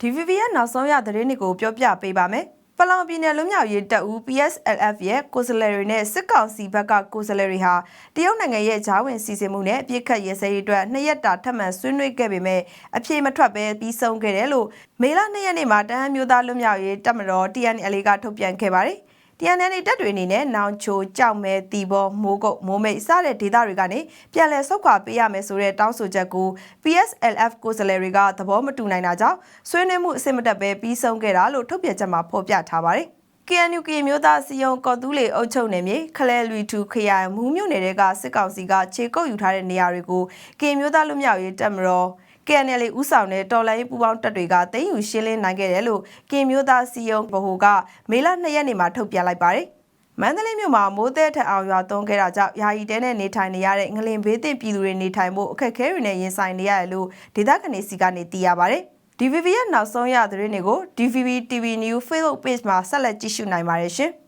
DVB ရဲ့နောက်ဆုံးရသတင်းတွေကိုပြောပြပေးပါမယ်။ပလောင်ပြည်နယ်လွတ်မြောက်ရေးတပ်ဦး PSLF ရဲ့ကိုယ်စားလှယ်တွေနဲ့စစ်ကောင်စီဘက်ကကိုယ်စားလှယ်တွေဟာတရုတ်နိုင်ငံရဲ့ဂျားဝင်စီစဉ်မှုနဲ့အပြစ်ခတ်ရေးစရေးအတွက်နှစ်ရက်တာထပ်မံဆွေးနွေးခဲ့ပေမဲ့အပြေမထွက်ပဲပြီးဆုံးခဲ့တယ်လို့မေလ2ရက်နေ့မှာတန်းမျိုးသားလွတ်မြောက်ရေးတပ်မတော် TNL ကထုတ်ပြန်ခဲ့ပါတယ်။ TNL တပ်တွေအနေနဲ့နောင်ချိုကြောက်မဲတီဘောမိုးကုတ်မိုးမိတ်စတဲ့ဒေသတွေကနေပြန်လည်ဆုတ်ခွာပေးရမယ်ဆိုတဲ့တောင်းဆိုချက်ကို PSLF ကိုယ်စားလှယ်တွေကသဘောမတူနိုင်တာကြောင့်ဆွေးနွေးမှုအဆင့်မတက်ပဲပြီးဆုံးခဲ့တာလို့ထုတ်ပြန်ချက်မှာဖော်ပြထားပါတယ်။ KNU ကမျိုးသားစီယုံကော်တူးလေအုပ်ချုပ်နေမြေခလဲလူထူခရိုင်မူးမြို့နယ်တွေကစစ်ကောင်စီကခြေကုပ်ယူထားတဲ့နေရာတွေကိုကမျိုးသားလူမျိုးရေးတပ်မတော် KNL ဥဆောင်တဲ့တော်လိုင်းပူပေါင်းတပ်တွေကတိမ့်ယူရှင်းလင်းနိုင်ခဲ့တယ်လို့ကင်မျိုးသားစီယုံဗဟိုကမေလ2ရက်နေ့မှာထုတ်ပြန်လိုက်ပါတယ်။မန္တလေးမြို့မှာမိုးသည်ထက်အောင်ရွာသွန်းခဲ့တာကြောင့်ယာယီတဲနဲ့နေထိုင်နေရတဲ့ငလင်ဘေးသင့်ပြည်သူတွေနေထိုင်ဖို့အခက်အခဲတွေနဲ့ရင်ဆိုင်နေရတယ်လို့ဒေသခံတွေစီကနေသိရပါတယ်။ DVB ရဲ့နောက်ဆုံးရသတင်းတွေကို DVB TV News Facebook Page မှာဆက်လက်ကြည့်ရှုနိုင်ပါတယ်ရှင်။